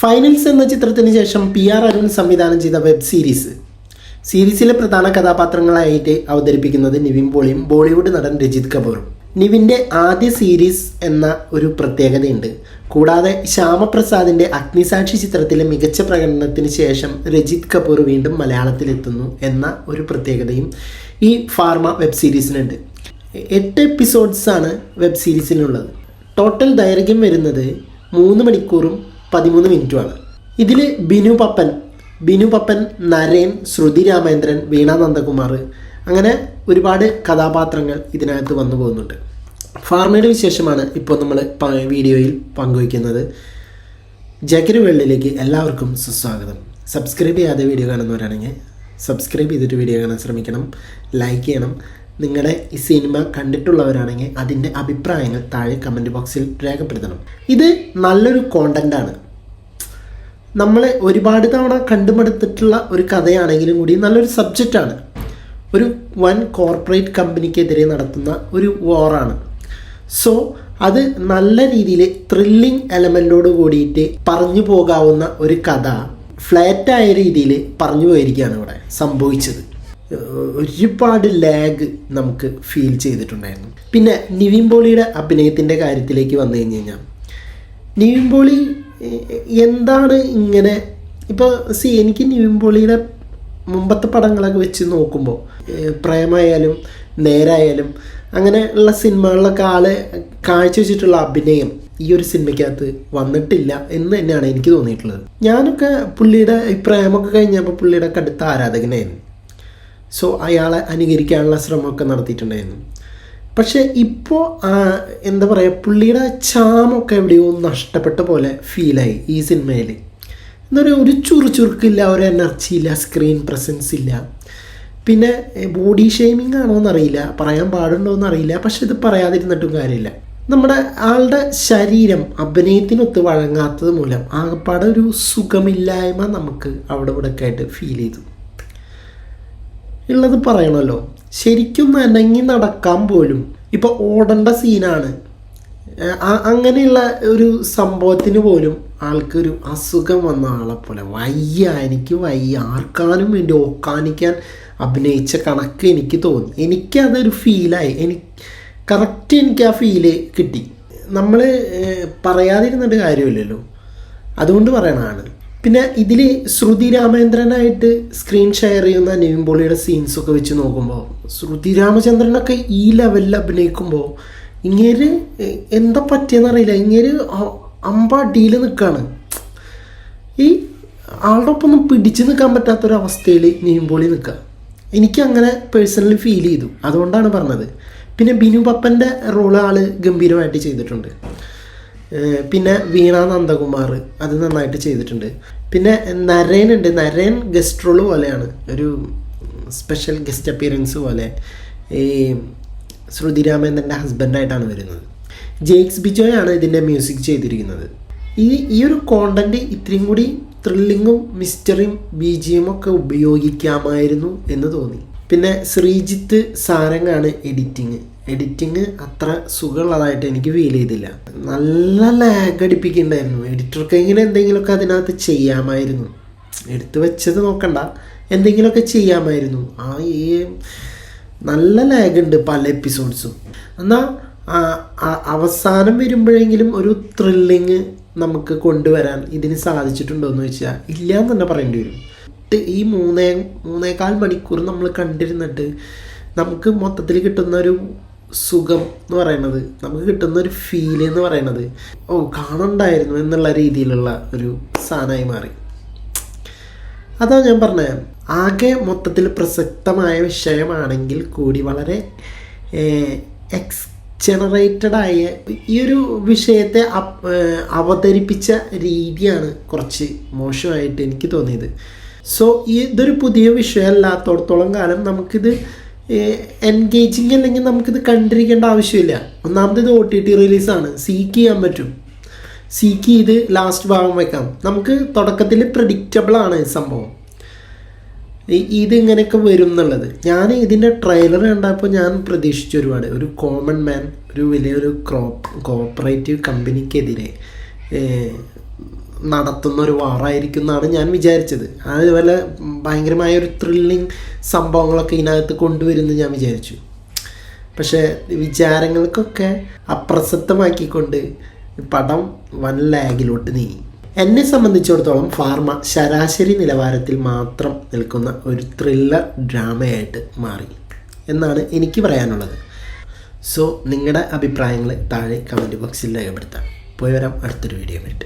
Finals എന്ന ചിത്രത്തിന് ശേഷം പി ആർ അരുൺ സംവിധാനം ചെയ്ത വെബ് സീരീസ് സീരീസിലെ പ്രധാന കഥാപാത്രങ്ങളായിട്ട് അവതരിപ്പിക്കുന്നത് നിവിൻ പോളിയും ബോളിവുഡ് നടൻ രജിത് കപൂറും. നിവിന്റെ ആദ്യ സീരീസ് എന്ന ഒരു പ്രത്യേകതയുണ്ട്. കൂടാതെ ശ്യാമപ്രസാദിന്റെ അഗ്നിസാക്ഷി ചിത്രത്തിലെ മികച്ച പ്രകടനത്തിന് ശേഷം രജിത് കപൂർ വീണ്ടും മലയാളത്തിലെത്തുന്നു എന്ന ഒരു പ്രത്യേകതയും ഈ ഫാർമ വെബ് സീരീസിനുണ്ട് എട്ട് എപ്പിസോഡ്സാണ് വെബ് സീരീസിനുള്ളത് ടോട്ടൽ ദൈർഘ്യം വരുന്നത് മൂന്ന് മണിക്കൂറും പതിമൂന്ന് മിനിറ്റുമാണ്. ഇതിൽ ബിനു പപ്പൻ ബിനു പപ്പൻ നരേൻ ശ്രുതി രാമേന്ദ്രൻ വീണ നന്ദകുമാർ അങ്ങനെ ഒരുപാട് കഥാപാത്രങ്ങൾ ഇതിനകത്ത് വന്നു പോകുന്നുണ്ട്. ഫാർമയുടെ വിശേഷമാണ് ഇപ്പോൾ നമ്മൾ വീഡിയോയിൽ പങ്കുവയ്ക്കുന്നത്. ജഗര് വെള്ളിലേക്ക് എല്ലാവർക്കും സുസ്വാഗതം. സബ്സ്ക്രൈബ് ചെയ്യാതെ വീഡിയോ കാണുന്നവരാണെങ്കിൽ സബ്സ്ക്രൈബ് ചെയ്തിട്ട് വീഡിയോ കാണാൻ ശ്രമിക്കണം. ലൈക്ക് ചെയ്യണം. നിങ്ങളുടെ ഈ സിനിമ കണ്ടിട്ടുള്ളവരാണെങ്കിൽ അതിന്റെ അഭിപ്രായങ്ങൾ താഴെ കമന്റ് ബോക്സിൽ രേഖപ്പെടുത്തണം. ഇത് നല്ലൊരു കോണ്ടന്റാണ് നമ്മൾ ഒരുപാട് തവണ കണ്ടുമടുത്തിട്ടുള്ള ഒരു കഥയാണെങ്കിലും കൂടി നല്ലൊരു സബ്ജക്റ്റാണ് ഒരു വൻ കോർപ്പറേറ്റ് കമ്പനിക്കെതിരെ നടത്തുന്ന ഒരു വോറാണ് സോ അത് നല്ല രീതിയിൽ ത്രില്ലിംഗ് എലമെന്റോട് കൂടിയിട്ട് പറഞ്ഞു പോകാവുന്ന ഒരു കഥ ഫ്ലാറ്റായ രീതിയിൽ പറഞ്ഞു പോയിരിക്കുകയാണ് ഇവിടെ സംഭവിച്ചത്. ഒരുപാട് ലാഗ് നമുക്ക് ഫീൽ ചെയ്തിട്ടുണ്ടായിരുന്നു. പിന്നെ നിവിൻ പോളിയുടെ അഭിനയത്തിന്റെ കാര്യത്തിലേക്ക് വന്നു കഴിഞ്ഞ് കഴിഞ്ഞാൽ നിവിൻ പോളി എന്താണ് ഇങ്ങനെ ഇപ്പോൾ സി എനിക്ക് നിവിൻ പോളിയുടെ മുമ്പത്തെ പടങ്ങളൊക്കെ വെച്ച് നോക്കുമ്പോൾ പ്രേമായാലും നേരായാലും അങ്ങനെ ഉള്ള സിനിമകളിലൊക്കെ ആൾ കാഴ്ചവെച്ചിട്ടുള്ള അഭിനയം ഈ ഒരു സിനിമയ്ക്കകത്ത് വന്നിട്ടില്ല എന്ന് തന്നെയാണ് എനിക്ക് തോന്നിയിട്ടുള്ളത്. ഞാനൊക്കെ പുള്ളിയുടെ ഈ പ്രേമൊക്കെ കഴിഞ്ഞപ്പോൾ പുള്ളിയുടെ കടുത്ത ആരാധകനായിരുന്നു. സോ അയാളെ അനുകരിക്കാനുള്ള ശ്രമമൊക്കെ നടത്തിയിട്ടുണ്ടായിരുന്നു. പക്ഷേ ഇപ്പോൾ എന്താ പറയുക പുള്ളിയുടെ ചാമൊക്കെ എവിടെയോ നഷ്ടപ്പെട്ട പോലെ ഫീലായി ഈ സിനിമയിൽ എന്താ പറയുക ഒരു ചുറുചുറുക്കില്ല ഒരു എനർജി ഇല്ല സ്ക്രീൻ പ്രസൻസ് ഇല്ല. പിന്നെ ബോഡി ഷെയ്മിങ് ആണോ എന്നറിയില്ല പറയാൻ പാടുണ്ടോ എന്നറിയില്ല പക്ഷെ ഇത് പറയാതിരുന്നിട്ടും കാര്യമില്ല. നമ്മുടെ ആളുടെ ശരീരം അഭിനയത്തിനൊത്ത് വഴങ്ങാത്തത് മൂലം ആകപ്പാടെ ഒരു സുഖമില്ലായ്മ നമുക്ക് അവിടെ ഇവിടെ ഒക്കെ ആയിട്ട് ഫീൽ ചെയ്തു. ഉള്ളത് പറയണമല്ലോ ശരിക്കും നനങ്ങി നടക്കാൻ പോലും. ഇപ്പോൾ ഓടേണ്ട സീനാണ്. അങ്ങനെയുള്ള ഒരു സംഭവത്തിന് പോലും ആൾക്കൊരു അസുഖം വന്ന ആളെ പോലെ. വയ്യ എനിക്ക് വയ്യ. ആർക്കാനും വേണ്ടി ഓക്കാനിക്കാൻ അഭിനയിച്ച കണക്ക് എനിക്ക് തോന്നി. എനിക്കതൊരു ഫീലായി. എനിക്ക് കറക്റ്റ് എനിക്ക് ആ ഫീൽ കിട്ടി. നമ്മൾ പറയാതിരുന്നിട്ട് കാര്യമില്ലല്ലോ. അതുകൊണ്ട് പറയണതാണ്. പിന്നെ ഇതിൽ ശ്രുതി രാമേന്ദ്രനായിട്ട് സ്ക്രീൻ ഷെയർ ചെയ്യുന്ന നിവിൻ പോളിയുടെ സീൻസൊക്കെ വെച്ച് നോക്കുമ്പോൾ ശ്രുതി രാമചന്ദ്രനൊക്കെ ഈ ലെവലിൽ അഭിനയിക്കുമ്പോൾ ഇങ്ങേര് എ- എന്താ പറ്റിയെന്നറിയില്ല അമ്പാടിയിൽ അമ്പ അടിയിൽ നിൽക്കുകയാണ് ഈ ആളുടെ ഒപ്പം ഒന്നും പിടിച്ചു നിൽക്കാൻ പറ്റാത്തൊരവസ്ഥയിൽ നിവിൻ പോളി നിൽക്കുക എനിക്ക് അങ്ങനെ പേഴ്സണലി ഫീൽ ചെയ്തു. അതുകൊണ്ടാണ് പറഞ്ഞത്. പിന്നെ ബിനു പപ്പന്റെ റോൾ ആൾ ഗംഭീരമായിട്ട് ചെയ്തിട്ടുണ്ട്. പിന്നെ വീണ നന്ദകുമാർ അത് നന്നായിട്ട് ചെയ്തിട്ടുണ്ട്. പിന്നെ നരേൻ ഉണ്ട്. നരേൻ ഗസ്റ്റ് റോൾ പോലെയാണ്. ഒരു സ്പെഷ്യൽ ഗസ്റ്റ് അപ്പിയറൻസ് പോലെ. ഈ ശ്രുതി രാമേന്ദ്രന്റെ ഹസ്ബൻഡായിട്ടാണ് വരുന്നത്. ജെയ്ക്സ് ബിജോയാണ് ഇതിന്റെ മ്യൂസിക് ചെയ്തിരിക്കുന്നത്. ഈ ഈ ഒരു കോണ്ടന്റ് ഇത്രയും കൂടി ത്രില്ലിങ്ങും മിസ്റ്ററിയും ബി ജി ഒക്കെ ഉപയോഗിക്കാമായിരുന്നു എന്ന് തോന്നി. പിന്നെ ശ്രീജിത്ത് സാരംഗാണ് എഡിറ്റിങ് എഡിറ്റിങ് അത്ര സുഖമുള്ളതായിട്ട് എനിക്ക് ഫീൽ ചെയ്തില്ല. നല്ല ലാഗ് അടിപ്പിക്കുന്നുണ്ടായിരുന്നു. എഡിറ്റർക്ക് ഇങ്ങനെ എന്തെങ്കിലുമൊക്കെ അതിനകത്ത് ചെയ്യാമായിരുന്നു. എടുത്തു വെച്ചത് നോക്കണ്ട. എന്തെങ്കിലുമൊക്കെ ചെയ്യാമായിരുന്നു. ആ ഈ നല്ല ലാഗ് ഉണ്ട് പല എപ്പിസോഡ്സും എന്നാൽ അവസാനം വരുമ്പോഴെങ്കിലും ഒരു ത്രില്ലിങ് നമുക്ക് കൊണ്ടുവരാൻ ഇതിന് സാധിച്ചിട്ടുണ്ടോ എന്ന് വെച്ചാൽ ഇല്ല എന്ന് തന്നെ പറയേണ്ടി വരും. ട്ട് ഈ മൂന്നേ മൂന്നേകാൽ മണിക്കൂർ നമ്മൾ കണ്ടിരുന്നിട്ട് നമുക്ക് മൊത്തത്തിൽ കിട്ടുന്ന ഒരു സുഖം എന്ന് പറയുന്നത്. നമുക്ക് കിട്ടുന്ന ഒരു ഫീൽ എന്ന് പറയുന്നത്. ഓ കാണണ്ടായിരുന്നു എന്നുള്ള രീതിയിലുള്ള ഒരു സാധനമായി മാറി. അതാ ഞാൻ പറഞ്ഞത് ആകെ മൊത്തത്തിൽ പ്രസക്തമായ വിഷയമാണെങ്കിൽ കൂടി വളരെ എക്സ് ജനറേറ്റഡായ ഈ ഒരു വിഷയത്തെ അവതരിപ്പിച്ച രീതിയാണ് കുറച്ച് മോശമായിട്ട് എനിക്ക് തോന്നിയത്. സോ ഇതൊരു പുതിയ വിഷയമല്ലാത്തോടത്തോളം കാലം നമുക്കിത് എൻഗേജിങ് അല്ലെങ്കിൽ നമുക്കിത് കണ്ടിരിക്കേണ്ട ആവശ്യമില്ല. ഒന്നാമത് ഇത് ഒ ടി ടി റിലീസാണ് സീക്ക് ചെയ്യാൻ പറ്റും. സീക്ക് ചെയ്ത് ലാസ്റ്റ് ഭാഗം വെക്കാം. നമുക്ക് തുടക്കത്തിൽ പ്രഡിക്റ്റബിൾ ആണ് ഈ സംഭവം. ഇതിങ്ങനെയൊക്കെ വരും എന്നുള്ളത്. ഞാൻ ഇതിന്റെ ട്രെയിലർ കണ്ടപ്പോൾ ഞാൻ പ്രതീക്ഷിച്ചു ഒരുപാട്. ഒരു കോമൺ മാൻ ഒരു വലിയൊരു ക്രോപ്പ് കോപ്പറേറ്റീവ് കമ്പനിക്കെതിരെ നടത്തുന്ന ഒരു വാറായിരിക്കും എന്നാണ് ഞാൻ വിചാരിച്ചത്. അതുപോലെ ഭയങ്കരമായ ഒരു ത്രില്ലിങ് സംഭവങ്ങളൊക്കെ ഇതിനകത്ത് കൊണ്ടുവരുമെന്ന് ഞാൻ വിചാരിച്ചു. പക്ഷേ വിചാരങ്ങൾക്കൊക്കെ അപ്രസക്തമാക്കിക്കൊണ്ട് പടം വൻ ലാഗിലോട്ട് നീങ്ങി. എന്നെ സംബന്ധിച്ചിടത്തോളം ഫാർമ ശരാശരി നിലവാരത്തിൽ മാത്രം നിൽക്കുന്ന ഒരു ത്രില്ലർ ഡ്രാമയായിട്ട് മാറി എന്നാണ് എനിക്ക് പറയാനുള്ളത്. സോ നിങ്ങളുടെ അഭിപ്രായങ്ങൾ താഴെ കമന്റ് ബോക്സിൽ രേഖപ്പെടുത്താം. പോയി വരാം. അടുത്തൊരു വീഡിയോ ആയിട്ട്.